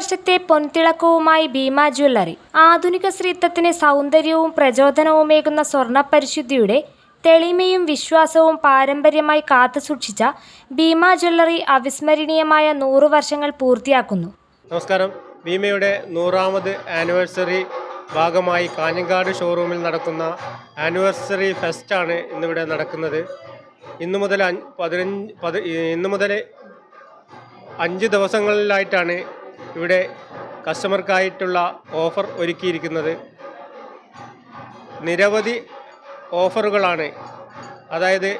വർഷത്തെ പൊൻതിളക്കവുമായി ഭീമ ജ്വല്ലറി. ആധുനിക സ്ത്രീത്വത്തിന് സൗന്ദര്യവും പ്രചോദനവുമേകുന്ന സ്വർണപരിശുദ്ധിയുടെ തെളിമയും വിശ്വാസവും പാരമ്പര്യമായി കാത്തുസൂക്ഷിച്ച ഭീമ ജ്വല്ലറി അവിസ്മരണീയമായ നൂറു വർഷങ്ങൾ പൂർത്തിയാക്കുന്നു. നമസ്കാരം. ഭീമയുടെ നൂറാമത് ആനിവേഴ്സറി ഭാഗമായി കാഞ്ഞങ്ങാട് ഷോറൂമിൽ നടക്കുന്ന ആനിവേഴ്സറി ഫെസ്റ്റ് ആണ് ഇന്നിവിടെ നടക്കുന്നത്. ഇന്നു മുതൽ പതിനഞ്ച് പതി ഇന്നു മുതൽ അഞ്ച് ദിവസങ്ങളിലായിട്ടാണ് ഇവിടെ കസ്റ്റമർക്കായിട്ടുള്ള ഓഫർ ഒരുക്കിയിരിക്കുന്നത് നിരവധി ഓഫറുകളാണ്. അതായത്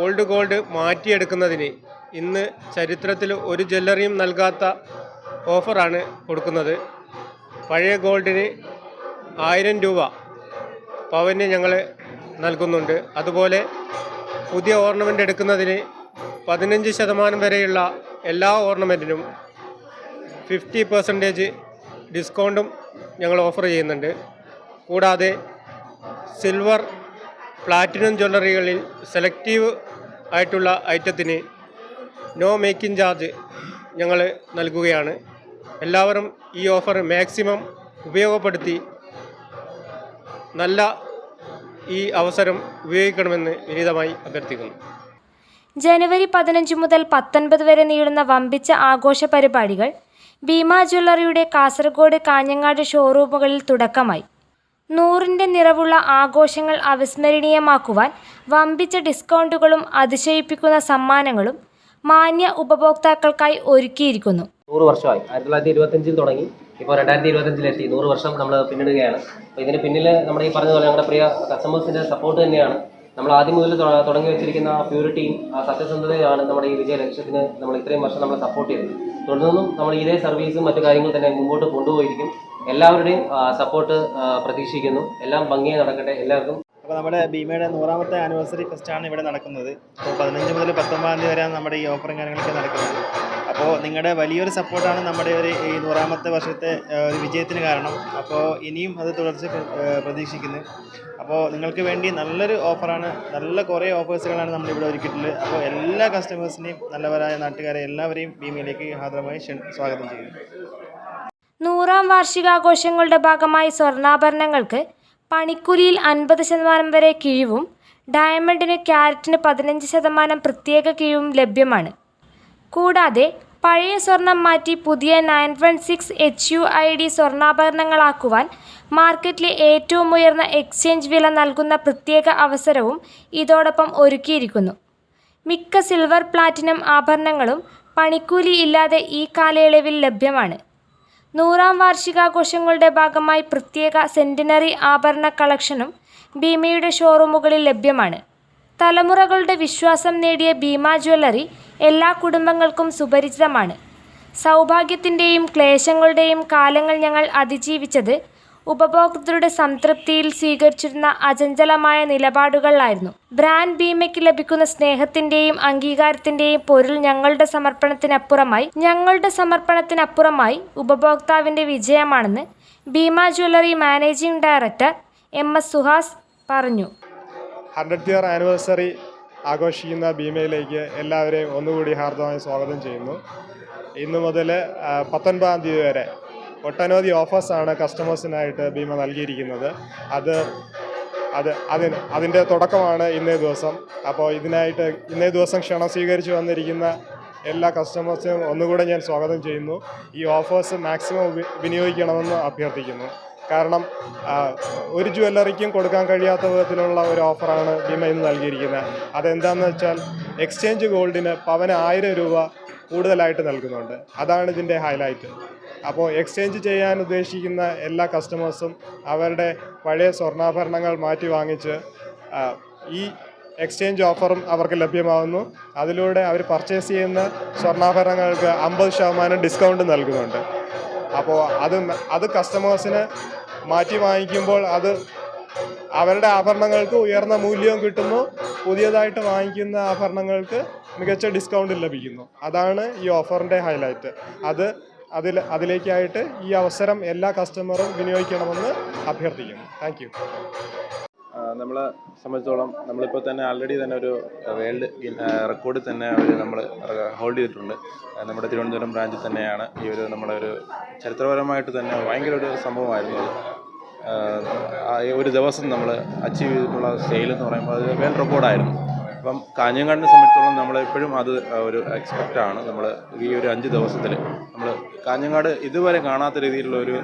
ഓൾഡ് ഗോൾഡ് മാറ്റിയെടുക്കുന്നതിന് ഇന്ന് ചരിത്രത്തിൽ ഒരു ജ്വല്ലറിയും നൽകാത്ത ഓഫറാണ് കൊടുക്കുന്നത്. പഴയ ഗോൾഡിന് ആയിരം രൂപ പവന് ഞങ്ങൾ നൽകുന്നുണ്ട്. അതുപോലെ പുതിയ ഓർണമെന്റ് എടുക്കുന്നതിന് പതിനഞ്ച് ശതമാനം വരെയുള്ള എല്ലാ ഓർണമെന്റിനും ഫിഫ്റ്റി പെർസെന്റേജ് ഡിസ്കൗണ്ടും ഞങ്ങൾ ഓഫർ ചെയ്യുന്നുണ്ട്. കൂടാതെ സിൽവർ പ്ലാറ്റിനം ജ്വല്ലറികളിൽ സെലക്റ്റീവ് ആയിട്ടുള്ള ഐറ്റത്തിന് നോ മേക്കിംഗ് ചാർജ് ഞങ്ങൾ നൽകുകയാണ്. എല്ലാവരും ഈ ഓഫർ മാക്സിമം ഉപയോഗപ്പെടുത്തി നല്ല ഈ അവസരം ഉപയോഗിക്കണമെന്ന് വിനീതമായി അഭ്യർത്ഥിക്കുന്നു. ജനുവരി പതിനഞ്ച് മുതൽ പത്തൊൻപത് വരെ നീളുന്ന വമ്പിച്ച ആഘോഷ പരിപാടികൾ ഭീമ ജ്വല്ലറിയുടെ കാസർഗോഡ് കാഞ്ഞങ്ങാട് ഷോറൂമുകളിൽ തുടക്കമായി. നൂറിന്റെ നിറവുള്ള ആഘോഷങ്ങൾ അവിസ്മരണീയമാക്കുവാൻ വമ്പിച്ച ഡിസ്കൗണ്ടുകളും അതിശയിപ്പിക്കുന്ന സമ്മാനങ്ങളും മാന്യ ഉപഭോക്താക്കൾക്കായി ഒരുക്കിയിരിക്കുന്നു. നൂറ് വർഷമായി. ആയിരത്തി തൊള്ളായിരത്തി ഇരുപത്തഞ്ചിൽ തുടങ്ങി. ഇപ്പോൾ രണ്ടായിരത്തി ഇരുപത്തഞ്ചിലെത്തി നൂറ് വർഷം നമ്മൾ പിന്നിടുകയാണ്. അപ്പോൾ ഇതിന് പിന്നിൽ നമ്മുടെ ഈ പറഞ്ഞ പോലെ ഞങ്ങളുടെ പ്രിയ കസ്റ്റമേഴ്സിന്റെ സപ്പോർട്ട് തന്നെയാണ്. നമ്മൾ ആദ്യം മുതൽ തുടങ്ങി വെച്ചിരിക്കുന്ന ആ പ്യൂരിറ്റിയും ആ സത്യസന്ധതയാണ് നമ്മുടെ ഈ വിജയ ലക്ഷ്യത്തിന് നമ്മൾ ഇത്രയും വർഷം നമ്മളെ സപ്പോർട്ട് ചെയ്തത്. തുടർന്നും നമ്മൾ ഇതേ സർവീസും മറ്റു കാര്യങ്ങളും തന്നെ മുമ്പോട്ട് കൊണ്ടുപോയിരിക്കും. എല്ലാവരുടെയും സപ്പോർട്ട് പ്രതീക്ഷിക്കുന്നു. എല്ലാം ഭംഗിയായി നടക്കട്ടെ. എല്ലാവർക്കും അപ്പോൾ നമ്മുടെ ഭീമയുടെ നൂറാമത്തെ ആനിവേഴ്സറി ഫെസ്റ്റാണ് ഇവിടെ നടക്കുന്നത്. അപ്പോൾ പതിനഞ്ച് മുതൽ പത്തൊമ്പതാം തീയതി വരെയാണ് നമ്മുടെ ഈ ഓഫറും കാര്യങ്ങളൊക്കെ നടക്കുന്നത്. അപ്പോൾ നിങ്ങളുടെ വലിയൊരു സപ്പോർട്ടാണ് നമ്മുടെ ഒരു ഈ നൂറാമത്തെ വർഷത്തെ ഒരു വിജയത്തിന് കാരണം. അപ്പോൾ ഇനിയും അത് തുടർച്ച പ്ര- പ്രതീക്ഷിക്കുന്നു. അപ്പോൾ നിങ്ങൾക്ക് വേണ്ടി നല്ലൊരു ഓഫറാണ് നല്ല കുറേ ഓഫേഴ്സുകളാണ് നമ്മളിവിടെ ഒരുക്കിയിട്ടുള്ളത്. അപ്പോൾ എല്ലാ കസ്റ്റമേഴ്സിനെയും നല്ലവരായ നാട്ടുകാരെ എല്ലാവരെയും ഭീമയിലേക്ക് ഹാർദമായി സ്വാഗതം ചെയ്യുന്നു. നൂറാം വാർഷികാഘോഷങ്ങളുടെ ഭാഗമായി സ്വർണാഭരണങ്ങൾക്ക് പണിക്കൂലിയിൽ അൻപത് ശതമാനം വരെ കിഴിവും ഡയമണ്ടിന് ക്യാരറ്റിന് പതിനഞ്ച് ശതമാനം പ്രത്യേക കിഴിവും ലഭ്യമാണ്. കൂടാതെ പഴയ സ്വർണം മാറ്റി പുതിയ nine one six H U I D സ്വർണാഭരണങ്ങളാക്കുവാൻ മാർക്കറ്റിലെ ഏറ്റവും ഉയർന്ന എക്സ്ചേഞ്ച് വില നൽകുന്ന പ്രത്യേക അവസരവും ഇതോടൊപ്പം ഒരുക്കിയിരിക്കുന്നു. മിക്ക സിൽവർ പ്ലാറ്റിനം ആഭരണങ്ങളും പണിക്കൂലി ഇല്ലാതെ ഈ കാലയളവിൽ ലഭ്യമാണ്. നൂറാം വാർഷികാഘോഷങ്ങളുടെ ഭാഗമായി പ്രത്യേക സെന്റിനറി ആഭരണ കളക്ഷനും ഭീമയുടെ ഷോറൂമുകളിൽ ലഭ്യമാണ്. തലമുറകളുടെ വിശ്വാസം നേടിയ ഭീമ ജ്വല്ലറി എല്ലാ കുടുംബങ്ങൾക്കും സുപരിചിതമാണ്. സൗഭാഗ്യത്തിന്റെയും ക്ലേശങ്ങളുടെയും കാലങ്ങൾ ഞങ്ങൾ അതിജീവിച്ചത് ഉപഭോക്തൃയുടെ സംതൃപ്തിയിൽ സ്വീകരിച്ചിരുന്ന അചഞ്ചലമായ നിലപാടുകളിലായിരുന്നു. ബ്രാൻഡ് ഭീമയ്ക്ക് ലഭിക്കുന്ന സ്നേഹത്തിന്റെയും അംഗീകാരത്തിന്റെയും പൊരുൾ ഞങ്ങളുടെ സമർപ്പണത്തിനപ്പുറമായി ഞങ്ങളുടെ സമർപ്പണത്തിനപ്പുറമായി ഉപഭോക്താവിന്റെ വിജയമാണെന്ന് Bhima jewellery managing director M S Suhas പറഞ്ഞു. ഹൺഡ്രഡ് ഇയർ ആനിവേഴ്സറി ആഘോഷിക്കുന്ന ഭീമയിലേക്ക് എല്ലാവരെയും ഒന്നുകൂടി ഹാർദമായി സ്വാഗതം ചെയ്യുന്നു. ഇന്നു മുതൽ പത്തൊൻപതാം തീയതി വരെ ഒട്ടനവധി ഓഫേഴ്സാണ് കസ്റ്റമേഴ്സിനായിട്ട് ഭീമ നൽകിയിരിക്കുന്നത്. അത് അത് അതിന് അതിന്റെ തുടക്കമാണ് ഇന്നേ ദിവസം. അപ്പോൾ ഇതിനായിട്ട് ഇന്നേ ദിവസം ക്ഷണം സ്വീകരിച്ചു വന്നിരിക്കുന്ന എല്ലാ കസ്റ്റമേഴ്സിനും ഒന്നുകൂടെ ഞാൻ സ്വാഗതം ചെയ്യുന്നു. ഈ ഓഫേഴ്സ് മാക്സിമം വിനിയോഗിക്കണമെന്ന് അഭ്യർത്ഥിക്കുന്നു. കാരണം ഒരു ജ്വല്ലറിക്കും കൊടുക്കാൻ കഴിയാത്ത വിധത്തിലുള്ള ഒരു ഓഫറാണ് ഭീമ ഇന്ന് നൽകിയിരിക്കുന്നത്. അതെന്താണെന്ന് വെച്ചാൽ എക്സ്ചേഞ്ച് ഗോൾഡിന് പവന് ആയിരം രൂപ കൂടുതലായിട്ട് നൽകുന്നുണ്ട്. അതാണ് ഇതിന്റെ ഹൈലൈറ്റ്. അപ്പോൾ എക്സ്ചേഞ്ച് ചെയ്യാൻ ഉദ്ദേശിക്കുന്ന എല്ലാ കസ്റ്റമേഴ്സും അവരുടെ പഴയ സ്വർണാഭരണങ്ങൾ മാറ്റി വാങ്ങിച്ച് ഈ എക്സ്ചേഞ്ച് ഓഫറും അവർക്ക് ലഭ്യമാകുന്നു അതിലൂടെ അവർ പർച്ചേസ് ചെയ്യുന്ന സ്വർണാഭരണങ്ങൾക്ക് അമ്പത് ശതമാനം ഡിസ്കൗണ്ട് നൽകുന്നുണ്ട്. അപ്പോൾ അത് അത് കസ്റ്റമേഴ്സിന് മാറ്റി വാങ്ങിക്കുമ്പോൾ അത് അവരുടെ ആഭരണങ്ങൾക്ക് ഉയർന്ന മൂല്യവും കിട്ടുന്നു. പുതിയതായിട്ട് വാങ്ങിക്കുന്ന ആഭരണങ്ങൾക്ക് മികച്ച ഡിസ്കൗണ്ട് ലഭിക്കുന്നു. അതാണ് ഈ ഓഫറിന്റെ ഹൈലൈറ്റ് അത് അതിൽ അതിലേക്കായിട്ട് ഈ അവസരം എല്ലാ കസ്റ്റമറും വിനിയോഗിക്കണമെന്ന് അഭ്യർത്ഥിക്കുന്നു. താങ്ക് യു നമ്മളെ സംബന്ധിച്ചോളം നമ്മളിപ്പോൾ തന്നെ ആൾറെഡി തന്നെ ഒരു വേൾഡ് റെക്കോർഡിൽ തന്നെ അവർ നമ്മൾ ഹോൾഡ് ചെയ്തിട്ടുണ്ട്. നമ്മുടെ തിരുവനന്തപുരം ബ്രാഞ്ചിൽ തന്നെയാണ് ഈ ഒരു നമ്മുടെ ഒരു ചരിത്രപരമായിട്ട് തന്നെ ഭയങ്കര ഒരു സംഭവമായിരുന്നു ഒരു ദിവസം നമ്മൾ അച്ചീവ് ചെയ്തിട്ടുള്ള സെയിൽ എന്ന് പറയുമ്പോൾ അത് വേൾഡ് റെക്കോർഡായിരുന്നു അപ്പം കാഞ്ഞങ്ങാടിനെ സംബന്ധിച്ചോളം നമ്മളെപ്പോഴും അത് ഒരു എക്സ്പെക്റ്റാണ് നമ്മൾ ഈ ഒരു അഞ്ച് ദിവസത്തിൽ നമ്മൾ കാഞ്ഞങ്ങാട് ഇതുവരെ കാണാത്ത രീതിയിലുള്ള ഒരു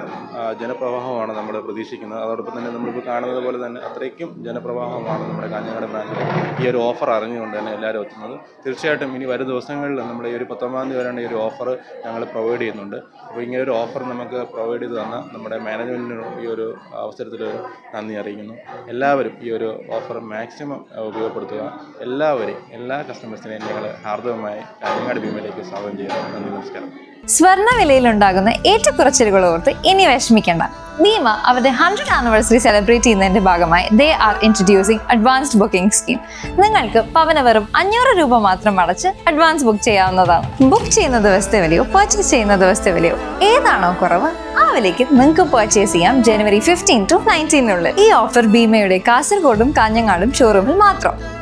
ജനപ്രവാഹമാണ് നമ്മൾ പ്രതീക്ഷിക്കുന്നത്. അതോടൊപ്പം തന്നെ നമ്മളിപ്പോൾ കാണുന്നത് പോലെ തന്നെ അത്രയ്ക്കും ജനപ്രവാഹമാണ് നമ്മുടെ കാഞ്ഞങ്ങാട് ബ്രാഞ്ചിൽ ഈ ഒരു ഓഫർ അറിഞ്ഞുകൊണ്ട് തന്നെ എല്ലാവരും എത്തുന്നത്. തീർച്ചയായിട്ടും ഇനി വരും ദിവസങ്ങളിൽ നമ്മുടെ ഈ ഒരു പത്തൊമ്പതാം തീയതി വരെയാണ് ഈ ഒരു ഓഫർ ഞങ്ങൾ പ്രൊവൈഡ് ചെയ്യുന്നുണ്ട്. അപ്പോൾ ഇങ്ങനെ ഒരു ഓഫർ നമുക്ക് പ്രൊവൈഡ് ചെയ്ത് തന്ന നമ്മുടെ മാനേജ്മെന്റിനും ഈ ഒരു അവസരത്തിൽ നന്ദി അറിയിക്കുന്നു. എല്ലാവരും ഈ ഒരു ഓഫർ മാക്സിമം ഉപയോഗപ്പെടുത്തുക. എല്ലാവരെയും എല്ലാ കസ്റ്റമേഴ്സിനെയും ഞങ്ങൾ ഹാർദവമായി കാഞ്ഞങ്ങാട് ഭീമയിലേക്ക് സ്വാഗതം ചെയ്യുന്നു. നന്ദി നമസ്കാരം. സ്വർണ വിലയിലുണ്ടാകുന്ന ഏറ്റക്കുറച്ചിലുകൾ ഓർത്ത് ഇനി വിഷമിക്കേണ്ട. ഭീമ അവരുടെ ഹൺഡ്രഡ് ആനിവേഴ്സറി സെലിബ്രേറ്റ് ചെയ്യുന്നതിന്റെ ഭാഗമായി they are introducing advanced booking scheme നിങ്ങൾക്ക് പവന വെറും അഞ്ഞൂറ് രൂപ മാത്രം അടച്ച് അഡ്വാൻസ് ബുക്ക് ചെയ്യാവുന്നതാണ്. ബുക്ക് ചെയ്യുന്ന ദിവസത്തെ വിലയോ പർച്ചേസ് ചെയ്യുന്ന ദിവസത്തെ വിലയോ ഏതാണോ കുറവ് ആ വിലയ്ക്ക് നിങ്ങൾക്ക് പർച്ചേസ് ചെയ്യാം ജനുവരി ഫിഫ്റ്റീൻ ടു നയന്റീനുള്ളിൽ ഈ ഓഫർ ഭീമയുടെ കാസർഗോഡും കാഞ്ഞങ്ങാടും ഷോറൂമിൽ മാത്രം.